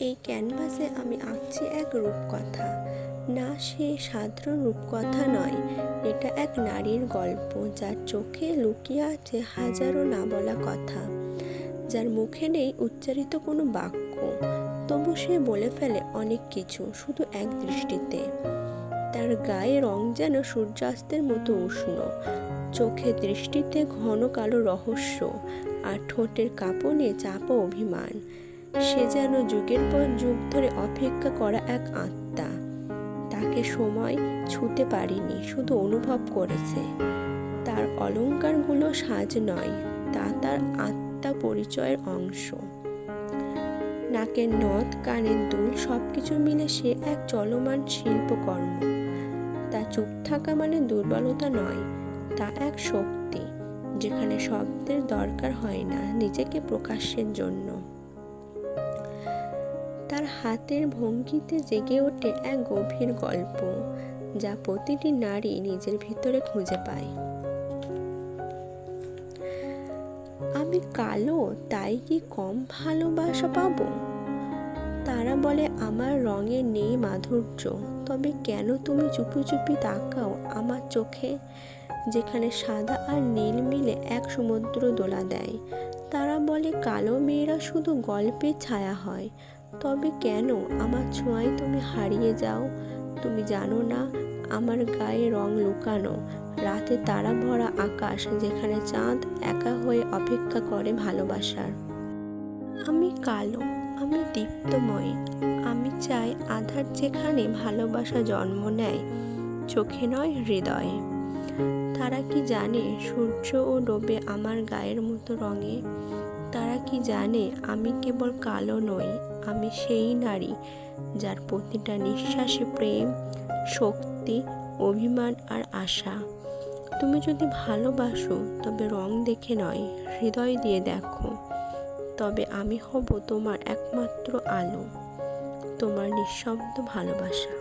এই ক্যানভাসে আমি আঁকছি এক রূপকথা। না, সে সাধারণ রূপকথা নয়। এটা এক নারীর গল্প, যার চোখে লুকিয়ে আছে হাজারো না বলা কথা, যার মুখে নেই উচ্চারিত কোনো বাক্য। তবু সে বলে ফেলে অনেক কিছু, শুধু এক দৃষ্টিতে। তার গায়ে রং যেন সূর্যাস্তের মতো উষ্ণ, চোখে দৃষ্টিতে ঘন কালো রহস্য, আর ঠোঁটের কাঁপনে চাপা অভিমান। সে যেন যুগের পর যুগ ধরে অপেক্ষা করা এক আত্মা। তাকে সময় ছুতে পারিনি, শুধু অনুভব করেছে। তার অলঙ্কারগুলো সাজ নয়, তা তার আত্মা পরিচয়ের অংশ। নাকের নথ, কানের দুল সব কিছু মিলে সে এক চলমান শিল্পকর্ম। তা চুপ থাকা মানে দুর্বলতা নয়, তা এক শক্তি, যেখানে শব্দের দরকার হয় না নিজেকে প্রকাশের জন্য। তার হাতের ভঙ্গিতে জেগে ওঠে এক গভীর গল্প, যা প্রতিটি নারী নিজের ভিতরে খুঁজে পায়। আমি কালো, তাই কি কম ভালোবাসা পাবো? তারা বলে, আমার রঙে নেই মাধুর্য। তবে কেন তুমি চুপি চুপি তাকাও আমার চোখে, যেখানে সাদা আর নীল মিলে এক সমুদ্র দোলা দেয়? তারা বলে, কালো মেয়েরা শুধু গল্পের ছায়া হয়। তবে কেন? আমার ছোঁয়ায় তুমি হারিয়ে যাও। তুমি জানো না, আমার গায়ে রং লুকানো। রাতে তারা ভরা আকাশ, যেখানে চাঁদ একা হয়ে অপেক্ষা করে ভালোবাসার। আমি কালো, আমি দীপ্তময়ী। আমি চাই আধার যেখানে ভালোবাসা জন্ম নেয়, চোখে নয় হৃদয়ে। তারা কি জানে, সূর্য ও ডোবে আমার গায়ের মতো রঙে? তারা কি জানে, আমি কেবল কালো নই, আমি সেই নারী যার প্রতিটা নিঃশ্বাসে প্রেম, শক্তি, অভিমান আর আশা। তুমি যদি ভালোবাসো, তবে রং দেখে নয়, হৃদয় দিয়ে দেখো। তবে আমি হব তোমার একমাত্র আলো, তোমার নিঃশব্দ ভালোবাসা।